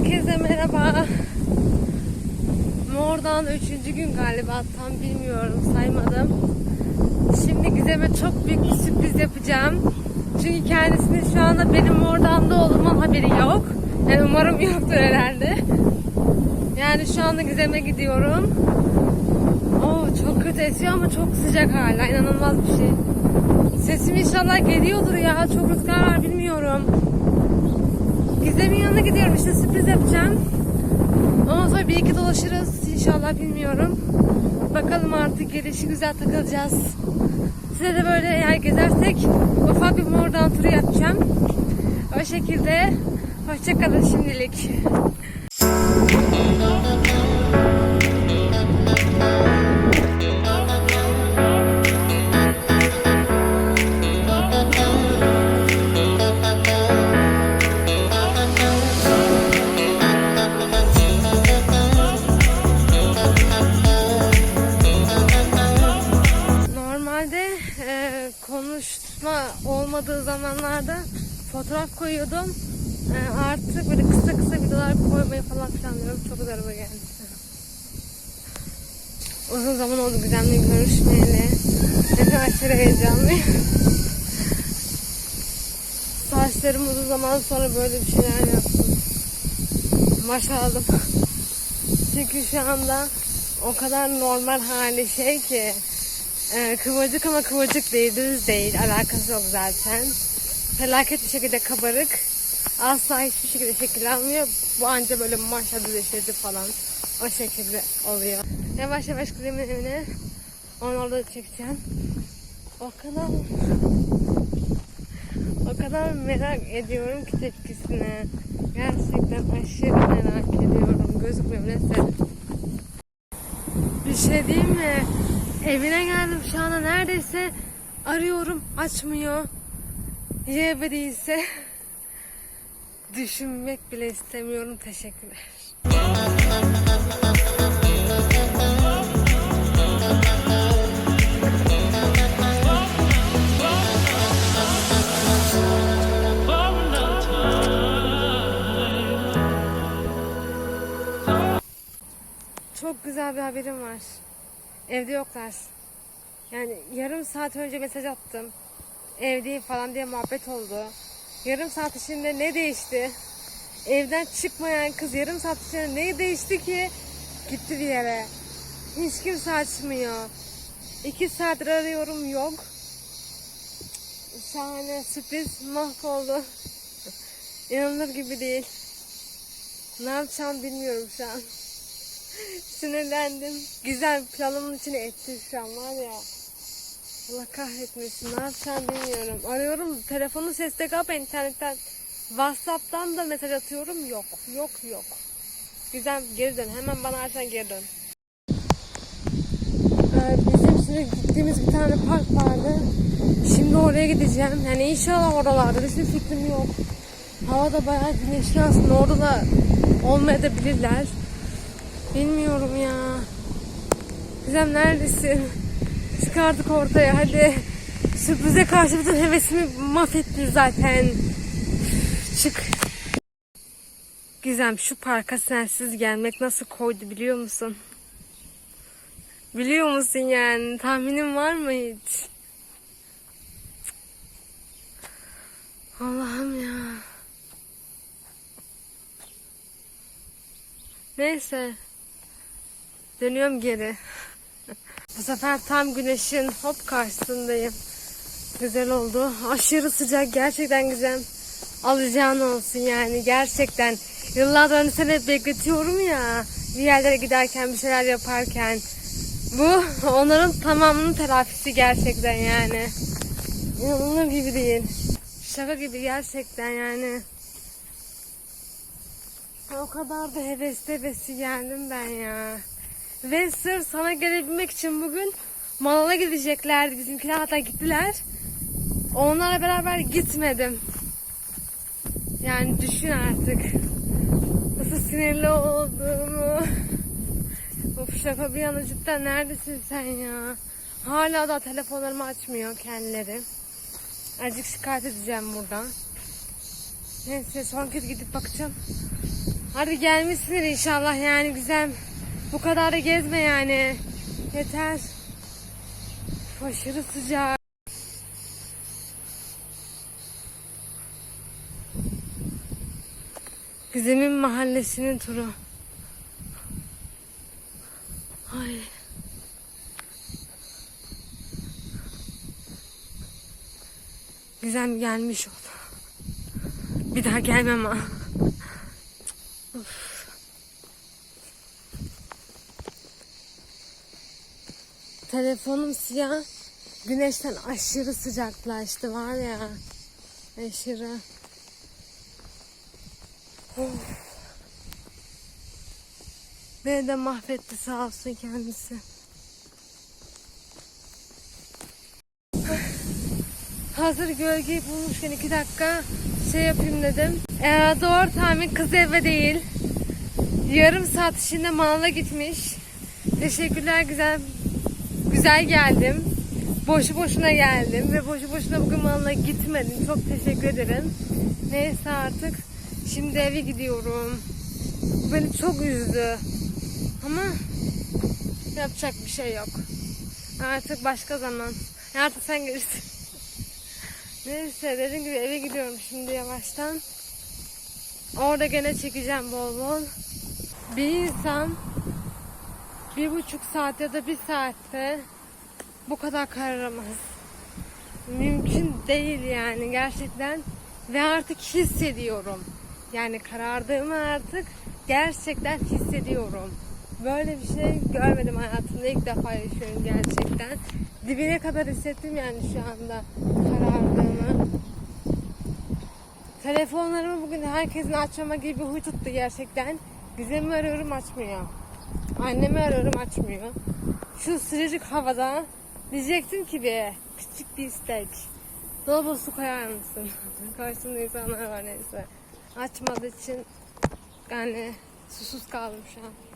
Herkese merhaba. Mordan üçüncü gün galiba tam bilmiyorum saymadım. Şimdi Gizem'e çok büyük bir sürpriz yapacağım. Çünkü kendisinin şu anda benim Mordan'da olduğumun haberi yok. Yani umarım yoktur herhalde. Yani şu anda Gizem'e gidiyorum. Oo çok kötü esiyor ama çok sıcak hala. inanılmaz bir şey. Sesim inşallah geliyordur ya. Çok rüzgar var bilmiyorum. Gizem'in yanına gidiyorum işte sürpriz yapacağım. Ondan sonra bir iki dolaşırız inşallah bilmiyorum. Bakalım artık gelişi güzel takılacağız. Size de böyle eğer gezersek ufak bir mordan turu yapacağım. O şekilde hoşçakalın şimdilik. Normalde e, konuşma olmadığı zamanlarda fotoğraf koyuyordum. E, artık böyle kısa kısa videolar koymayı falan planlıyorum. Çok zararlı geldi. Uzun zaman oldu Gizem'le görüşmeyeli. Ne aşırı heyecanlıyım. Saçlarım uzun zaman sonra böyle bir şeyler yaptım. Maş aldım. Çünkü şu anda o kadar normal hali şey ki ee, kıvırcık ama kıvırcık değil, düz değil. Alakası yok zaten. Felaket bir şekilde kabarık. Asla hiçbir şekilde şekil almıyor. Bu anca böyle maşa düzleştirdi falan. O şekilde oluyor. Yavaş yavaş kremin evine onu orada çekeceğim. O kadar o kadar merak ediyorum ki tepkisini. Gerçekten aşırı merak ediyorum. Gözükmüyor neyse. Bir şey diyeyim mi? Evine geldim şu anda neredeyse arıyorum açmıyor. Ya eve değilse düşünmek bile istemiyorum teşekkürler. Çok güzel bir haberim var. Evde yoklar. Yani yarım saat önce mesaj attım. Evdeyim falan diye muhabbet oldu. Yarım saat içinde ne değişti? Evden çıkmayan kız yarım saat içinde ne değişti ki? Gitti bir yere. Hiç kimse açmıyor. İki saattir arıyorum yok. Şahane sürpriz mahvoldu. İnanılır gibi değil. Ne yapacağım bilmiyorum şu an. Sinirlendim. Güzel planımın içine etti şu an var ya. Allah kahretmesin. Ne yapacağım bilmiyorum. Arıyorum. Telefonu seste kapa internetten. Whatsapp'tan da mesaj atıyorum. Yok. Yok yok. Güzel geri dön. Hemen bana açan geri dön. Ee, bizim şimdi gittiğimiz bir tane park vardı. Şimdi oraya gideceğim. Yani inşallah oralarda. Hiçbir fikrim yok. Hava da bayağı güneşli aslında. Orada da olmayabilirler. Bilmiyorum ya. Gizem neredesin? Çık artık ortaya hadi. Sürprize karşı bütün hevesimi mahvettin zaten. Çık. Gizem şu parka sensiz gelmek nasıl koydu biliyor musun? Biliyor musun yani? Tahminin var mı hiç? Allah'ım ya. Neyse. Dönüyorum geri. Bu sefer tam güneşin hop karşısındayım. Güzel oldu. Aşırı sıcak. Gerçekten güzel. Alacağın olsun yani. Gerçekten. Yıllardır hani seni hep bekletiyorum ya. Bir yerlere giderken bir şeyler yaparken. Bu onların tamamının telafisi gerçekten yani. İnanılır gibi değil. Şaka gibi gerçekten yani. O kadar da hevesli hevesli geldim ben ya. Ve sırf sana gelebilmek için bugün Malala gideceklerdi. Bizimkiler hatta gittiler. Onlarla beraber gitmedim. Yani düşün artık. Nasıl sinirli olduğumu. Of şaka bir yana cidden neredesin sen ya? Hala da telefonlarımı açmıyor kendileri. Azıcık şikayet edeceğim buradan. Neyse son kez gidip bakacağım. Hadi gelmişsindir inşallah yani güzel. Bu kadar da gezme yani. Yeter. Aşırı sıcak. Gizem'in mahallesinin turu. Ay. Gizem gelmiş oldu. Bir daha gelmem ha. Telefonum siyah. Güneşten aşırı sıcaklaştı var ya. Aşırı. Of. Beni de mahvetti sağ olsun kendisi. Hazır gölgeyi bulmuşken iki dakika şey yapayım dedim. Ee, doğru tahmin kız eve değil. Yarım saat içinde manava gitmiş. Teşekkürler güzel güzel geldim. Boşu boşuna geldim ve boşu boşuna bugün manava gitmedim. Çok teşekkür ederim. Neyse artık şimdi eve gidiyorum. Beni çok üzdü. Ama yapacak bir şey yok. Artık başka zaman. Artık sen görürsün. Neyse dediğim gibi eve gidiyorum şimdi yavaştan. Orada gene çekeceğim bol bol. Bir insan bir buçuk saat ya da bir saatte bu kadar kararamaz. Mümkün değil yani gerçekten. Ve artık hissediyorum. Yani karardığımı artık gerçekten hissediyorum. Böyle bir şey görmedim hayatımda ilk defa yaşıyorum gerçekten. Dibine kadar hissettim yani şu anda karardığımı. Telefonlarımı bugün herkesin açmama gibi bir huy tuttu gerçekten. Gizem'i arıyorum açmıyor. Annemi arıyorum açmıyor. Şu sıcacık havada diyecektim ki bir küçük bir istek. Dolaba su koyar mısın? Karşısında insanlar var neyse. Açmadığı için yani susuz kaldım şu an.